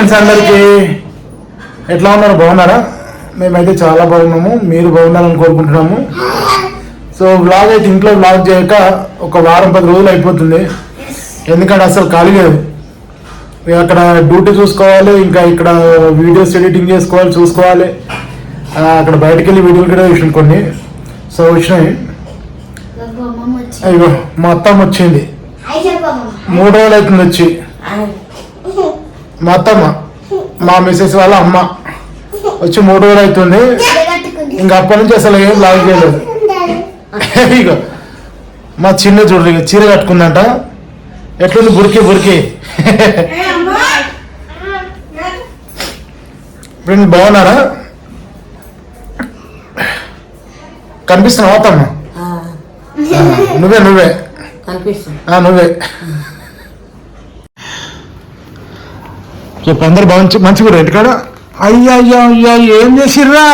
Friends అందరికీ ఎట్లా ఉన్నారు? బాగున్నారా? మేమైతే చాలా బాగున్నాము. మీరు బాగున్నారని కోరుకుంటున్నాము. సో వ్లాగ్ అయితే ఇంట్లో వ్లాగ్ చేయక ఒక వారం పది రోజులు అయిపోతుంది. ఎందుకంటే అసలు ఖాళీ లేదు. అక్కడ డ్యూటీ చూసుకోవాలి ఇంకా ఇక్కడ వీడియోస్ ఎడిటింగ్ చేసుకోవాలి చూసుకోవాలి. అక్కడ బయటకు వెళ్ళి వీడియోలు కూడా చూసిన కొన్ని. సో వచ్చినాయి. అయ్యో మా అత్తమ్మ వచ్చింది. మూడు రోజులు అవుతుంది వచ్చి. మా అత్తమ్మ మా మిసెస్ వాళ్ళ అమ్మ వచ్చి మూడు రోజులు అవుతుంది. ఇంకా అప్పటి నుంచి అసలు ఏం లాగ్ చేయలేదు. ఇగో మా చిన్న చూడు ఇక చీర కట్టుకుందంట. ఎట్లుంది? బురికి బురికి. ఫ్రెండ్ బాగున్నారా? కనిపిస్తున్నావా అత్తమ్మ? నువ్వే నువ్వే. నువ్వే. చెప్పు అందరు బాగుంచి మంచిగా ఇంటికాడ అయ్యా అయ్యా అయ్యా ఏం చేసిర్రా?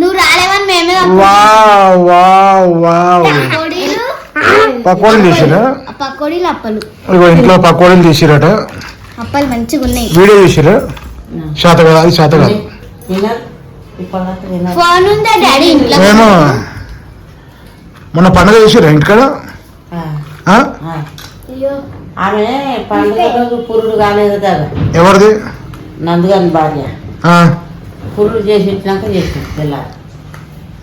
నువ్వు రాలేవని మేమే వావ్ వావ్ వావ్. పకోడీలు? ఆ పకోడీలు అప్పలు. ఇగో ఇంట్లో పకోడీలు చేసిరట. అప్పలు మంచిగా ఉన్నాయి. వీడియో చేసిరా శాత కాదు అది శాత కాదు ఫోన్ ఉందా డాడీ ఇంట్లో? మేము మొన్న పండుగ చేసిరా ఇంటికాడ? ఆమె పండుగ రోజు పురుడు కాలేదు కదా. ఎవరిది? నందుగాని భార్య. ఆ, పురుడు చేసి ఇచ్చినాక చేసి పిల్లలు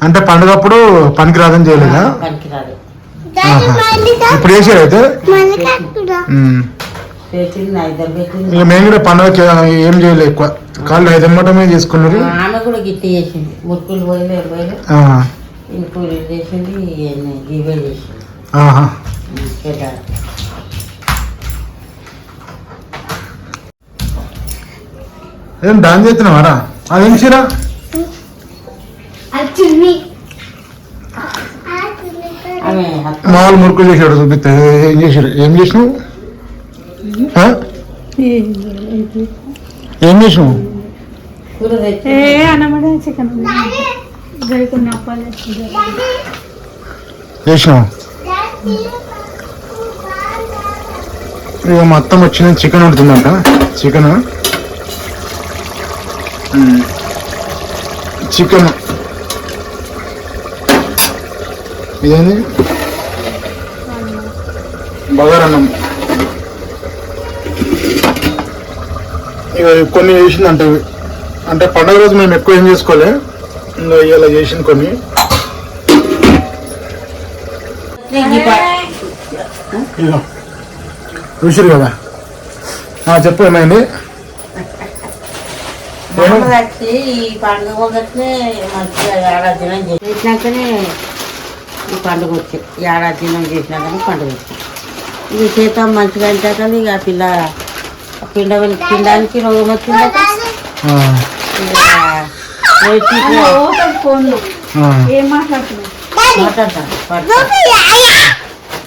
అంటే పండుగ అప్పుడు పనికి రాదని చేయలేదా పనికిరాదు ఆహా. ఇప్పుడు చేసారు అయితే? మేము. కూడా పండుగకి ఏం చేయలేదు ఎక్కువ. కాళ్ళు ఐదమ్మటమే చేసుకున్నారు. ఆమె కూడా గిట్టి చేసింది. మురుకులు పోయిలే పోయిలే పూరి చేసింది? చేసింది. ఏం దాని చేస్తున్నావారా? అదేం చీర మామూలు మురుకులు చేసాడు చూపిస్తా. ఏం చేసాడు ఏం చేసినావు? ఏం? చేసినావు? చేసినావు? ఇక మొత్తం వచ్చిన చికెన్ వండుతుందంట చికెన్? చికెన్. ఇదేంది? బగారన్నం. ఇక కొన్ని చేసిందంట అంటే పండుగ రోజు మేము ఎక్కువ ఏం చేసుకోలే. ఇంకా ఇలా చేసింది కొన్ని. చూసారు కదా? చెప్పు ఏమైంది? ఈ పండుగ మొదట్నే మంచిగా ఏడాదినం చేసినాకనే ఈ పండుగ వచ్చి ఏడాదినం చేసినాకనే పండుగ వచ్చి ఇది చేతాం మంచిగా అంటే ఇక ఆ పిల్ల పిండ పిండానికి రోగం వచ్చిందట ఇక ఇట్లా ఫోన్లు. ఏం మాట్లాడుతున్నావు.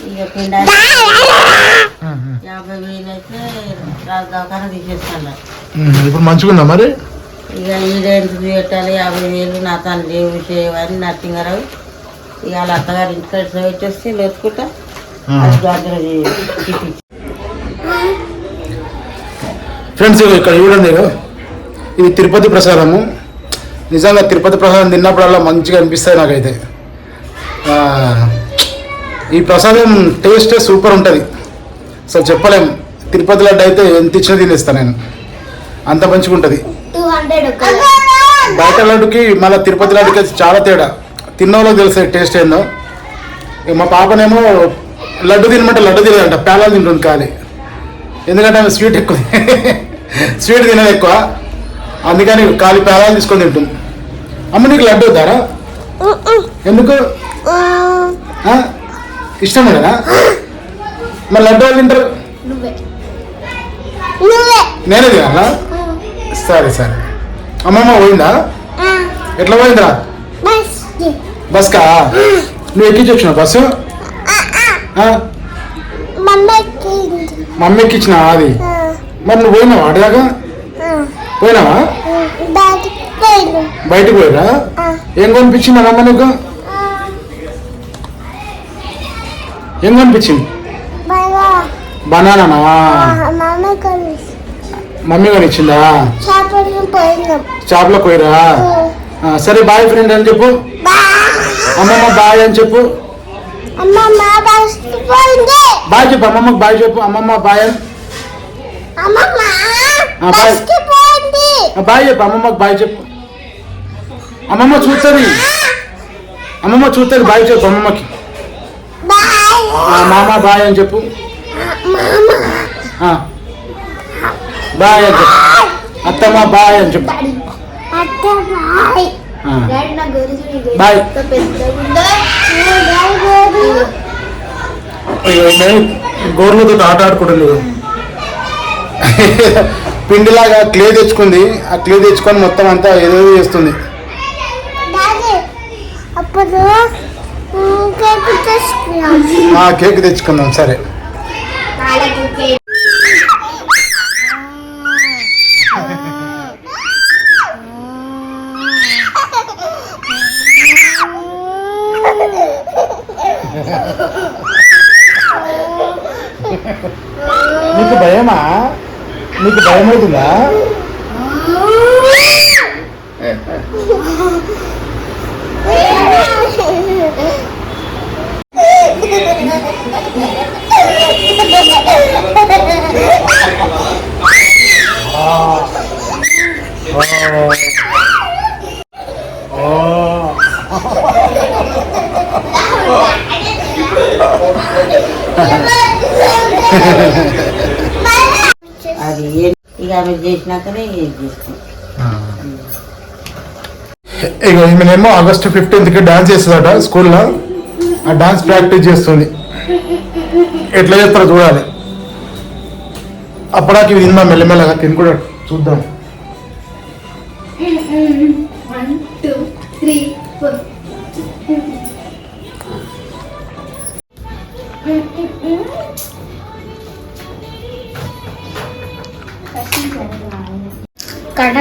ఇక పిండానికి యాభై వేలు అయితే దవాఖాన తీసేస్తాను. ఇప్పుడు మంచిగా ఉందా మరి? ఇక ఈడేంటి పెట్టాలి? యాభై వేలు నా తను లేవు చేయవని నరసింహారావు ఇక వాళ్ళ అత్తగారి ఇంటికాడ లేచుకుంటా. అది జాగ్రత్త చూపించి ఫ్రెండ్స్ ఇక్కడ చూడండి ఇది తిరుపతి ప్రసాదము. నిజంగా తిరుపతి ప్రసాదం తిన్నప్పుడల్లా మంచిగా అనిపిస్తుంది నాకైతే. ఈ ప్రసాదం టేస్ట్ సూపర్ ఉంటుంది. అసలు చెప్పలేం. తిరుపతి లడ్డు అయితే ఎంత ఇచ్చినా తినేస్తాను నేను. అంత మంచిగా ఉంటుంది. బయట లడ్డుకి మళ్ళీ తిరుపతి లడ్డుకి చాలా తేడా. తిన్నోళ్ళకి తెలుస్తుంది టేస్ట్ ఏందో. మా పాపనేమో లడ్డు తినమంటే లడ్డు తినదంట పేలాలు తింటుంది ఖాళీ. ఎందుకంటే ఆమె స్వీట్ ఎక్కువ స్వీట్ తినదు ఎక్కువ. అందుకని ఖాళీ పేలాలు తీసుకొని తింటుంది. అమ్మ నీకు లడ్డు వద్దారా? ఎందుకు? ఇష్టం కదా మరి లడ్డు వాళ్ళు తింటారు? నేనే తినాలా? సరే సరే. అమ్మమ్మ పోయిందా? ఎట్లా పోయిందిరా? బస్కా? నువ్వు ఎక్కించి వచ్చినావు? బస్సు? మమ్మీ ఎక్కించిన అది? మరి నువ్వు పోయినావా అడిగాక పోయినావా? బయటకు పోయిరా? ఏం కొనిపించింది అమ్మ నీకు? ఏం కొనిపించింది? బనానా మమ్మీ కానీ ఇచ్చిందా? షాప్లో పోయిరా సరే బాయ్ ఫ్రెండ్ అని చెప్పు. అమ్మమ్మ బాయ్ అని చెప్పు. బాయ్. చెప్పు అమ్మమ్మకి బాయ్ చెప్పు అమ్మమ్మ బాయ్ బాయ్. చెప్పు అమ్మమ్మకి బాయ్ చెప్పు. అమ్మమ్మ చూస్తుంది. అమ్మమ్మ చూస్తుంది బాయ్ చెప్పు అమ్మమ్మకి. మామ బాయ్ అని చెప్పు. బాయ్ అని చెప్పు. అత్తమ్మ బాయ్ అని చెప్పు. బాయ్. గోర్లతో ఆట ఆడుకోవడం పిండిలాగా క్లే తెచ్చుకుంది. ఆ క్లే తెచ్చుకొని మొత్తం అంతా ఏదో చేస్తుంది. కేక్ తెచ్చుకుందాం సరే. నీకు భయం అవుతుందా అది ఆమె చేసినాకనే ఏది చేస్తాం? ఇక ఈమెనేమో ఆగస్టు ఫిఫ్టీన్త్కి డాన్స్ చేస్తుందట స్కూల్లో. ఆ డాన్స్ ప్రాక్టీస్ చేస్తుంది. ఎట్లా చేస్తారో చూడాలి. అప్పటికి ఇవి తిందాం మెల్లమెల్లగా తిని కూడా చూద్దాం. వన్ టూ త్రీ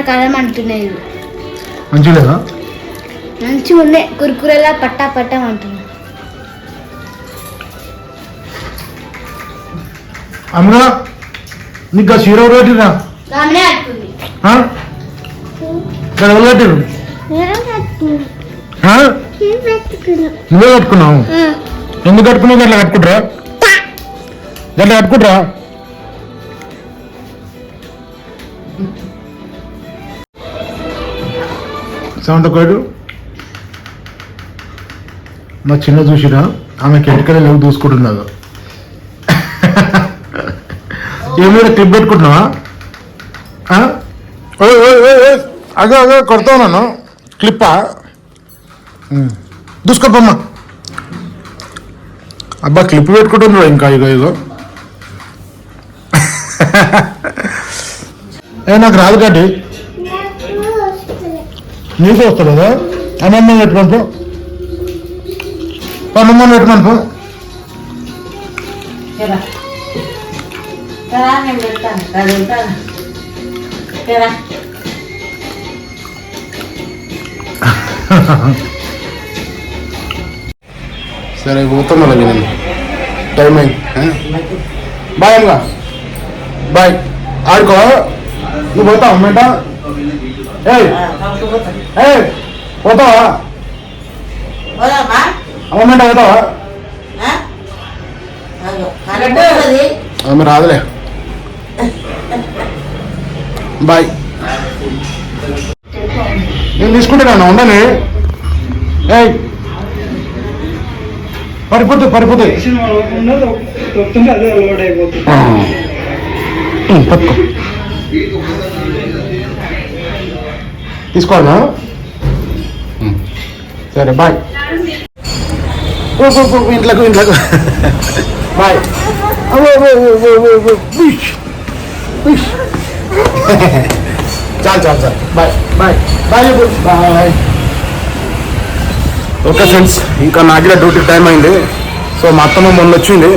కడం అంటున్నాయి. మంచిగా లేదా మంచిగా ఉన్నాయి కురుకురేలా పట్టా పట్టా అంటున్నాయి. అమ్మగా నీకు ఆ చీర ఎవరు కట్టిరా ఆమెనే అట్టుకుంది ఇక్కడ ఎవరు కట్టిరు ఆ? నువ్వే కట్టుకున్నావు? ఎందుకు కట్టుకున్నావు? గట్లా కట్టుకుంటారా? గట్లా కట్టుకుంటారా? సౌండ్ ఒకటి మా చిన్న చూసిరా ఆమె కెటికలు లేవు దూసుకుంటున్నది ఏమైనా క్లిప్ పెట్టుకుంటున్నావా? ఓయ్, ఓయ్, అగో అగో కొడతావు నన్ను. క్లిప్పా? ఉమ్. దూసుకోపమ్మా అబ్బా క్లిప్ పెట్టుకుంటున్నాడు ఇంకా ఇగో ఇగో. ఏ నాకు రాదు కాబట్టి నీకు వస్తుంది కదా అమ్మమ్మ పెట్టుకోను పో. అమ్మమ్మ పెట్టుకోను పో సరే పోతాం అలాగే నేను. టైం అయింది? బాయ్ అమ్మగా బాయ్. ఆడుకో. నువ్వు పోతావు అమ్మంట పోతావా? ఆమె రాదులే. బాయ్. నేను తీసుకుంటున్నాను ఉండని. ఏయ్! పడిపోతుంది పడిపోతుంది పట్టుకో. తీసుకోవాలా ఉమ్, సరే బాయ్. ఇంట్లోకి ఇంట్లోకి. బాయ్. చాలు చాలు చాలు. Bye. Bye. Bye. Bye. Okay friends ఇంకా నాగిన డ్యూటీ టైం అయింది. సో మా అత్తమ్మ మొన్న వచ్చింది.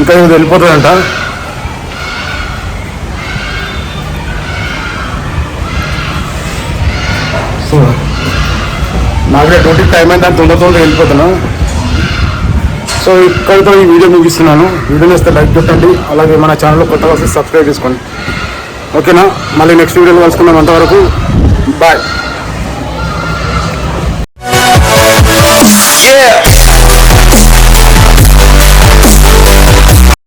ఇంకా వెళ్ళిపోతుందంట. సో నాకు కూడా టైం అయితే తొందర తొందర వెళ్ళిపోతున్నాను సో ఇక్కడితో ఈ వీడియో ముగిస్తున్నాను. వీడియో నేస్తే లైక్ పెట్టండి. అలాగే మన ఛానల్ కొత్తగా వస్తే సబ్స్క్రైబ్ చేసుకోండి. ఓకేనా? మళ్ళీ నెక్స్ట్ వీడియోలో కలుసుకుందాం అంతవరకు. Bye Yeah.